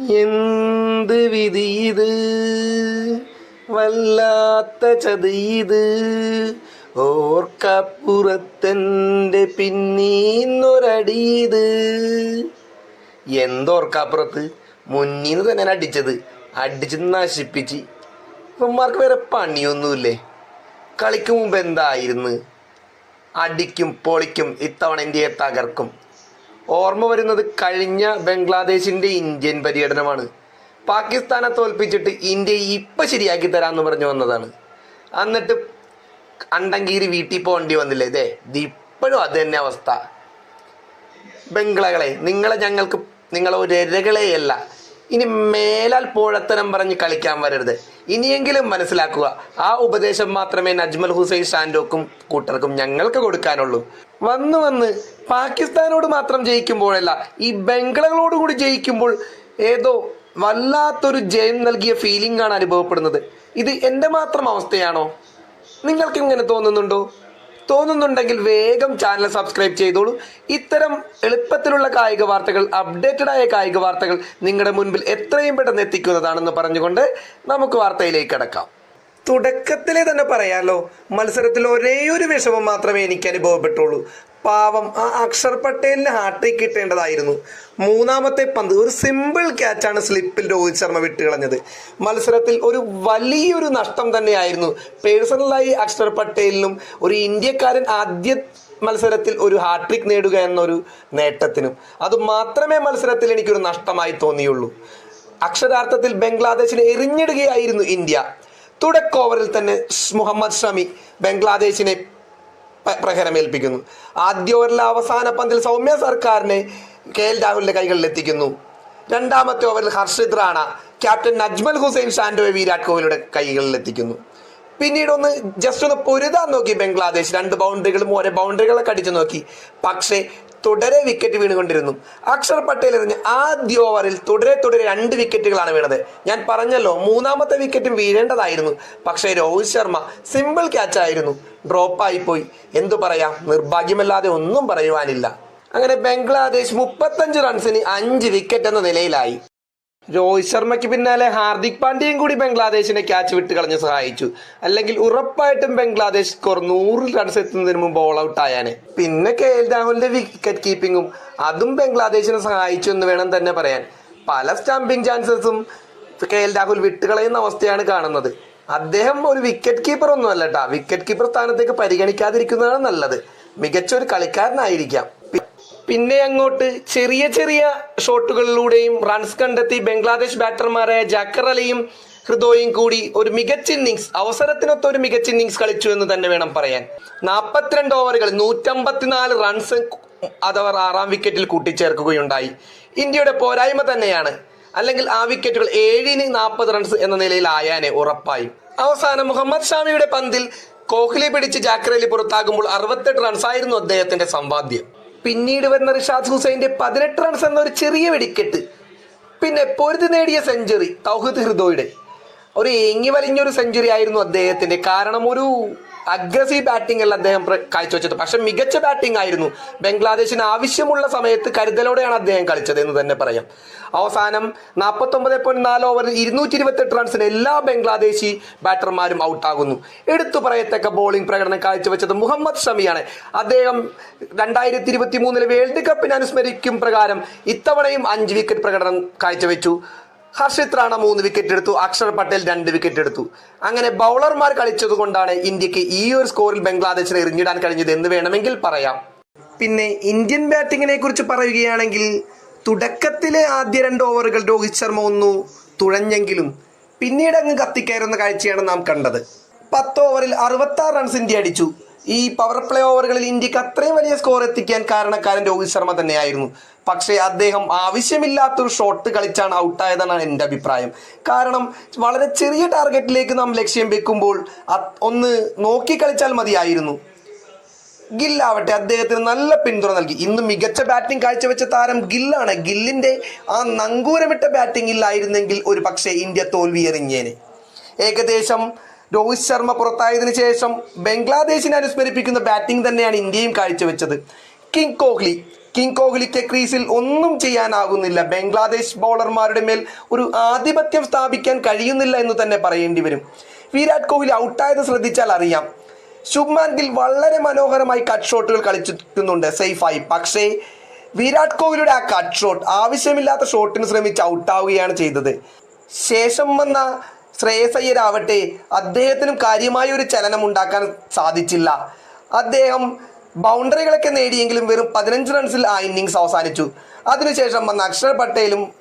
എന്ത് വിധി ഇത്? വല്ലാത്ത ചതിയത് ഓർക്കപ്പുറത്തെന്റെ പിന്നീന്നൊരടിയത് എന്തോർക്കപ്പുറത്ത്? മുന്നീന്ന് തന്നെ അടിച്ചത്. അടിച്ച് നശിപ്പിച്ച്. ഇവന്മാർക്ക് വേറെ പണിയൊന്നുമില്ലേ? കളിക്ക് മുമ്പ് എന്തായിരുന്നു? അടിക്കും പൊളിക്കും ഇത്തവണ ഇന്ത്യയെ തകർക്കും. ഓർമ്മ വരുന്നത് കഴിഞ്ഞ ബംഗ്ലാദേശിന്റെ ഇന്ത്യൻ പര്യടനമാണ്. പാകിസ്ഥാനെ തോൽപ്പിച്ചിട്ട് ഇന്ത്യ ഇപ്പൊ ശരിയാക്കി തരാന്ന് പറഞ്ഞു വന്നതാണ്. എന്നിട്ട് അണ്ടങ്കീരി വീട്ടിൽ പോകേണ്ടി വന്നില്ലേ? ഇതേ ഇപ്പോഴും അത് തന്നെ അവസ്ഥ. ബംഗ്ലകളെ നിങ്ങളെ ഞങ്ങൾക്ക് നിങ്ങളെ ഒരു ഇരകളെയല്ല ഇനി മേലാൽ പോഴത്തനം പറഞ്ഞ് കളിക്കാൻ വരരുത്. ഇനിയെങ്കിലും മനസ്സിലാക്കുക ആ ഉപദേശം മാത്രമേ നജ്മൽ ഹുസൈൻ ഷാൻഡോക്കും കൂട്ടർക്കും ഞങ്ങൾക്ക് കൊടുക്കാനുള്ളൂ. വന്ന് വന്ന് പാകിസ്ഥാനോട് മാത്രം ജയിക്കുമ്പോഴല്ല ഈ ബംഗ്ലകളോട് കൂടി ജയിക്കുമ്പോൾ ഏതോ വല്ലാത്തൊരു ജയം നൽകിയ ഫീലിംഗ് ആണ് അനുഭവപ്പെടുന്നത്. ഇത് എന്റെ മാത്രം അവസ്ഥയാണോ? നിങ്ങൾക്ക് ഇങ്ങനെ തോന്നുന്നുണ്ടോ? തോന്നുന്നുണ്ടെങ്കിൽ വേഗം ചാനൽ സബ്സ്ക്രൈബ് ചെയ്തോളൂ. ഇത്തരം എളുപ്പത്തിലുള്ള കായിക വാർത്തകൾ അപ്ഡേറ്റഡ് ആയ കായിക വാർത്തകൾ നിങ്ങളുടെ മുൻപിൽ എത്രയും പെട്ടെന്ന് എത്തിക്കുന്നതാണെന്ന് പറഞ്ഞുകൊണ്ട് നമുക്ക് വാർത്തയിലേക്ക് കടക്കാം. തുടക്കത്തിലെ തന്നെ പറയാലോ മത്സരത്തിൽ ഒരേ ഒരു വിഷമം മാത്രമേ എനിക്ക് അനുഭവപ്പെട്ടുള്ളൂ. പാവം ആ അക്ഷർ പട്ടേലിന് ഹാട്രിക് കിട്ടേണ്ടതായിരുന്നു. മൂന്നാമത്തെ പന്ത് ഒരു സിമ്പിൾ ക്യാച്ചാണ് സ്ലിപ്പിൽ രോഹിത് ശർമ്മ വിട്ടുകളഞ്ഞത്. മത്സരത്തിൽ ഒരു വലിയൊരു നഷ്ടം തന്നെയായിരുന്നു. പേഴ്സണലായി അക്ഷർ പട്ടേലിനും ഒരു ഇന്ത്യക്കാരൻ ആദ്യ മത്സരത്തിൽ ഒരു ഹാട്രിക് നേടുക എന്നൊരു നേട്ടത്തിനും. അത് മാത്രമേ മത്സരത്തിൽ എനിക്കൊരു നഷ്ടമായി തോന്നിയുള്ളൂ. അക്ഷരാർത്ഥത്തിൽ ബംഗ്ലാദേശിനെ എറിഞ്ഞിടുകയായിരുന്നു ഇന്ത്യ. തുടക്ക ഓവറിൽ തന്നെ മുഹമ്മദ് ഷമി ബംഗ്ലാദേശിനെ പ്രഹരമേൽപ്പിക്കുന്നു. ആദ്യ ഓവറിലെ അവസാന പന്തിൽ സൗമ്യ സർക്കാരിനെ കെ എൽ രാഹുലിന്റെ കൈകളിൽ എത്തിക്കുന്നു. രണ്ടാമത്തെ ഓവറിൽ ഹർഷിത് റാണ ക്യാപ്റ്റൻ നജ്മൽ ഹുസൈൻ ഷാൻഡോയെ വിരാട് കോഹ്ലിയുടെ കൈകളിൽ എത്തിക്കുന്നു. പിന്നീട് ഒന്ന് ജസ്റ്റ് ഒന്ന് പൊരുതാൻ നോക്കി ബംഗ്ലാദേശ്. രണ്ട് ബൗണ്ടറികളും ഓരോ ബൗണ്ടറികളൊക്കെ അടിച്ചു നോക്കി. പക്ഷേ തുടരെ വിക്കറ്റ് വീണുകൊണ്ടിരുന്നു. അക്ഷർ പട്ടേൽ എറിഞ്ഞ ആദ്യ ഓവറിൽ തുടരെ തുടരെ രണ്ട് വിക്കറ്റുകളാണ് വീണത്. ഞാൻ പറഞ്ഞല്ലോ മൂന്നാമത്തെ വിക്കറ്റും വീഴേണ്ടതായിരുന്നു. പക്ഷേ രോഹിത് ശർമ്മ സിമ്പിൾ ക്യാച്ച് ആയിരുന്നു. ഡ്രോപ്പായി പോയി എന്തു പറയാം? നിർഭാഗ്യമല്ലാതെ ഒന്നും പറയുവാനില്ല. അങ്ങനെ ബംഗ്ലാദേശ് മുപ്പത്തഞ്ച് റൺസിന് അഞ്ച് വിക്കറ്റ് എന്ന നിലയിലായി. രോഹിത് ശർമ്മയ്ക്ക് പിന്നാലെ ഹാർദിക് പാണ്ഡ്യയും കൂടി ബംഗ്ലാദേശിനെ ക്യാച്ച് വിട്ട് കളഞ്ഞ് സഹായിച്ചു. അല്ലെങ്കിൽ ഉറപ്പായിട്ടും ബംഗ്ലാദേശ് സ്കോർ നൂറിൽ റൺസ് എത്തുന്നതിന് മുമ്പ് ഓൾ ഔട്ട് ആയാണ് പിന്നെ കെ എൽ രാഹുലിന്റെ വിക്കറ്റ് കീപ്പിങ്ങും അതും ബംഗ്ലാദേശിനെ സഹായിച്ചു എന്ന് വേണം തന്നെ പറയാൻ. പല സ്റ്റാമ്പിംഗ് ചാൻസസും കെ എൽ രാഹുൽ വിട്ടുകളയുന്ന അവസ്ഥയാണ് കാണുന്നത്. അദ്ദേഹം ഒരു വിക്കറ്റ് കീപ്പർ ഒന്നും അല്ല കേട്ടാ വിക്കറ്റ് കീപ്പർ സ്ഥാനത്തേക്ക് പരിഗണിക്കാതിരിക്കുന്നതാണ് നല്ലത്. മികച്ച ഒരു കളിക്കാരനായിരിക്കാം. പിന്നെ അങ്ങോട്ട് ചെറിയ ചെറിയ ഷോട്ടുകളിലൂടെയും റൺസ് കണ്ടെത്തി ബംഗ്ലാദേശ് ബാറ്റർമാരായ ജാക്കർ അലിയും ഹൃദോയും കൂടി ഒരു മികച്ച ഇന്നിങ്സ് അവസരത്തിനൊത്ത ഒരു മികച്ച ഇന്നിങ്സ് കളിച്ചു എന്ന് തന്നെ വേണം പറയാൻ. നാൽപ്പത്തിരണ്ട് ഓവറുകൾ നൂറ്റമ്പത്തിനാല് റൺസ് അഥവാ ആറാം വിക്കറ്റിൽ കൂട്ടിച്ചേർക്കുകയുണ്ടായി. ഇന്ത്യയുടെ പോരായ്മ തന്നെയാണ്. അല്ലെങ്കിൽ ആ വിക്കറ്റുകൾ ഏഴിന് നാൽപ്പത് റൺസ് എന്ന നിലയിൽ ആയാനെ ഉറപ്പായി. അവസാനം മുഹമ്മദ് ഷാമിയുടെ പന്തിൽ കോഹ്ലി പിടിച്ച് ജാക്രലി പുറത്താകുമ്പോൾ അറുപത്തെട്ട് റൺസായിരുന്നു അദ്ദേഹത്തിന്റെ സമ്പാദ്യം. പിന്നീട് വരുന്ന റിഷാദ് ഹുസൈന്റെ പതിനെട്ട് റൺസ് എന്ന ഒരു ചെറിയ വെടിക്കെട്ട്. പിന്നെ പൊരുതി നേടിയ സെഞ്ചുറി തൗഹിദ് ഹൃദോയുടെ ഒരു ഏങ്ങി വലിഞ്ഞൊരു സെഞ്ചുറി ആയിരുന്നു അദ്ദേഹത്തിന്റെ. കാരണം ഒരു അഗ്രസീവ് ബാറ്റിംഗ് അല്ല അദ്ദേഹം കാഴ്ചവെച്ചത്. പക്ഷെ മികച്ച ബാറ്റിംഗ് ആയിരുന്നു. ബംഗ്ലാദേശിന് ആവശ്യമുള്ള സമയത്ത് കരുതലോടെയാണ് അദ്ദേഹം കളിച്ചത് എന്ന് തന്നെ പറയാം. അവസാനം നാൽപ്പത്തൊമ്പത് പോയിന്റ് നാല് ഓവർ ഇരുന്നൂറ്റി ഇരുപത്തെട്ട് റൺസിന് എല്ലാ ബംഗ്ലാദേശി ബാറ്റർമാരും ഔട്ടാകുന്നു എടുത്തു പറയത്തക്ക ബോളിംഗ് പ്രകടനം കാഴ്ചവെച്ചത് മുഹമ്മദ് ഷമിയാണ്. അദ്ദേഹം രണ്ടായിരത്തി ഇരുപത്തി മൂന്നിലെ വേൾഡ് കപ്പിന് അനുസ്മരിക്കും പ്രകാരം ഇത്തവണയും അഞ്ച് വിക്കറ്റ് പ്രകടനം കാഴ്ചവെച്ചു. ഹർഷിത് റാണ മൂന്ന് വിക്കറ്റ് എടുത്തു അക്ഷർ പട്ടേൽ രണ്ട് വിക്കറ്റ് എടുത്തു. അങ്ങനെ ബൗളർമാർ കളിച്ചത് കൊണ്ടാണ് ഇന്ത്യയ്ക്ക് ഈ ഒരു സ്കോറിൽ ബംഗ്ലാദേശിനെ എറിഞ്ഞിടാൻ കഴിഞ്ഞത് എന്ന് വേണമെങ്കിൽ പറയാം. പിന്നെ ഇന്ത്യൻ ബാറ്റിങ്ങിനെ കുറിച്ച് പറയുകയാണെങ്കിൽ തുടക്കത്തിലെ ആദ്യ രണ്ട് ഓവറുകൾ രോഹിത് ശർമ്മ ഒന്നു തുഴഞ്ഞെങ്കിലും പിന്നീട് അങ്ങ് കത്തിക്കയറുന്ന കാഴ്ചയാണ് നാം കണ്ടത്. പത്ത് ഓവറിൽ അറുപത്തി ആറ് റൺസ് ഇന്ത്യ അടിച്ചു. ഈ പവർ പ്ലേ ഓവറുകളിൽ ഇന്ത്യയ്ക്ക് അത്രയും വലിയ സ്കോർ എത്തിക്കാൻ കാരണക്കാരൻ രോഹിത് ശർമ്മ തന്നെയായിരുന്നു. പക്ഷേ അദ്ദേഹം ആവശ്യമില്ലാത്തൊരു ഷോട്ട് കളിച്ചാണ് ഔട്ടായതെന്നാണ് എന്റെ അഭിപ്രായം. കാരണം വളരെ ചെറിയ ടാർഗറ്റിലേക്ക് നാം ലക്ഷ്യം വെക്കുമ്പോൾ ഒന്ന് നോക്കി കളിച്ചാൽ മതിയായിരുന്നു. ഗില്ലാവട്ടെ അദ്ദേഹത്തിന് നല്ല പിന്തുണ നൽകി. ഇന്ന് മികച്ച ബാറ്റിംഗ് കാഴ്ചവെച്ച താരം ഗില്ലാണ് ഗില്ലിന്റെ ആ നങ്കൂരമിട്ട ബാറ്റിംഗ് ഇല്ലായിരുന്നെങ്കിൽ ഒരു പക്ഷേ ഇന്ത്യ തോൽവി എറിഞ്ഞേനെ ഏകദേശം രോഹിത് ശർമ്മ പുറത്തായതിനു ശേഷം ബംഗ്ലാദേശിനെ അനുസ്മരിപ്പിക്കുന്ന ബാറ്റിംഗ് തന്നെയാണ് ഇന്ത്യയും കാഴ്ചവെച്ചത്. കിങ് കോഹ്ലി കിങ് കോഹ്ലിക്ക് ക്രീസിൽ ഒന്നും ചെയ്യാനാകുന്നില്ല. ബംഗ്ലാദേശ് ബൗളർമാരുടെ മേൽ ഒരു ആധിപത്യം സ്ഥാപിക്കാൻ കഴിയുന്നില്ല എന്ന് തന്നെ പറയേണ്ടി വരും. വിരാട് കോഹ്ലി ഔട്ടായത് ശ്രദ്ധിച്ചാൽ അറിയാം. ശുഭ്മാൻ ഗിൽ വളരെ മനോഹരമായി കട്ട് ഷോട്ടുകൾ കളിച്ചിരിക്കുന്നുണ്ട് സേഫായി പക്ഷേ വിരാട് കോഹ്ലിയുടെ ആ കട്ട് ഷോട്ട് ആവശ്യമില്ലാത്ത ഷോട്ടിന് ശ്രമിച്ച് ഔട്ടാവുകയാണ് ചെയ്തത്. ശേഷം വന്ന ശ്രേയസ് അയ്യരാവട്ടെ അദ്ദേഹത്തിനും കാര്യമായ ഒരു ചലനം ഉണ്ടാക്കാൻ സാധിച്ചില്ല. അദ്ദേഹം ബൗണ്ടറികളൊക്കെ നേടിയെങ്കിലും വെറും പതിനഞ്ച് റൺസിൽ ആ ഇന്നിങ്സ് അവസാനിച്ചു. അതിനുശേഷം വന്ന അക്ഷർ പട്ടേലും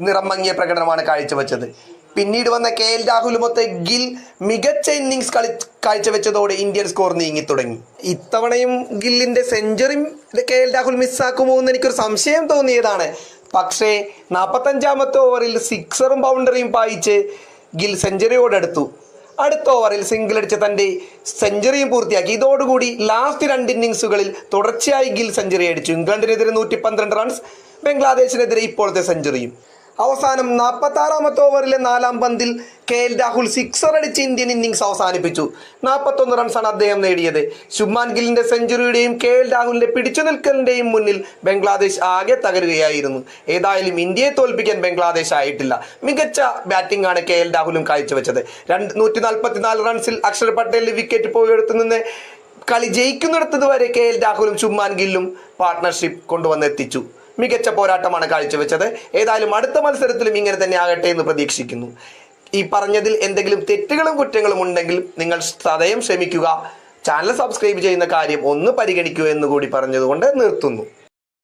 നിറം മങ്ങിയ പ്രകടനമാണ് കാഴ്ചവെച്ചത്. പിന്നീട് വന്ന കെ എൽ രാഹുലുമൊത്ത് ഗിൽ മികച്ച ഇന്നിങ്സ് കളി കാഴ്ചവെച്ചതോടെ ഇന്ത്യൻ സ്കോർ നീങ്ങി തുടങ്ങി. ഇത്തവണയും ഗില്ലിന്റെ സെഞ്ചുറി കെ എൽ രാഹുൽ മിസ്സാക്കുമോ എന്ന് എനിക്കൊരു സംശയം തോന്നിയതാണ്. പക്ഷേ നാൽപ്പത്തഞ്ചാമത്തെ ഓവറിൽ സിക്സറും ബൗണ്ടറിയും പായിച്ച് ഗിൽ സെഞ്ചുറിയോടടുത്തു. അടുത്ത ഓവറിൽ സിംഗിൾ അടിച്ച തന്റെ സെഞ്ചുറിയും പൂർത്തിയാക്കി. ഇതോടുകൂടി ലാസ്റ്റ് രണ്ട് ഇന്നിങ്സുകളിൽ തുടർച്ചയായി ഗിൽ സെഞ്ചുറി അടിച്ചു. ഇംഗ്ലണ്ടിനെതിരെ നൂറ്റി പന്ത്രണ്ട് റൺസ് ബംഗ്ലാദേശിനെതിരെ ഇപ്പോഴത്തെ സെഞ്ചുറിയും. അവസാനം നാൽപ്പത്തി ആറാമത്തെ ഓവറിലെ നാലാം പന്തിൽ കെ എൽ രാഹുൽ സിക്സർ അടിച്ച് ഇന്ത്യൻ ഇന്നിങ്സ് അവസാനിപ്പിച്ചു. നാൽപ്പത്തൊന്ന് റൺസാണ് അദ്ദേഹം നേടിയത്. ശുഭ്മാൻ ഗില്ലിന്റെ സെഞ്ചുറിയുടെയും കെ എൽ രാഹുലിന്റെ പിടിച്ചു നിൽക്കലിന്റെയും മുന്നിൽ ബംഗ്ലാദേശ് ആകെ തകരുകയായിരുന്നു. ഏതായാലും ഇന്ത്യയെ തോൽപ്പിക്കാൻ ബംഗ്ലാദേശ് ആയിട്ടില്ല. മികച്ച ബാറ്റിംഗ് ആണ് കെ എൽ രാഹുലും കാഴ്ചവെച്ചത്. രണ്ട് നൂറ്റി നാൽപ്പത്തിനാല് റൺസിൽ അക്ഷർ പട്ടേലിന്റെ വിക്കറ്റ് പോയെടുത്തു നിന്ന് കളി ജയിക്കുന്നിടത്തത് വരെ കെ എൽ രാഹുലും ശുഭ്മാൻ ഗില്ലും പാർട്ട്ണർഷിപ്പ് കൊണ്ടുവന്നെത്തിച്ചു. മികച്ച പോരാട്ടമാണ് കാഴ്ചവെച്ചത്. ഏതായാലും അടുത്ത മത്സരത്തിലും ഇങ്ങനെ തന്നെ ആകട്ടെ എന്ന് പ്രതീക്ഷിക്കുന്നു. ഈ പറഞ്ഞതിൽ എന്തെങ്കിലും തെറ്റുകളും കുറ്റങ്ങളും ഉണ്ടെങ്കിൽ നിങ്ങൾ സദയം ക്ഷമിക്കുക. ചാനൽ സബ്സ്ക്രൈബ് ചെയ്യുന്ന കാര്യം ഒന്ന് പരിഗണിക്കുക എന്ന് കൂടി പറഞ്ഞതുകൊണ്ട് നിർത്തുന്നു.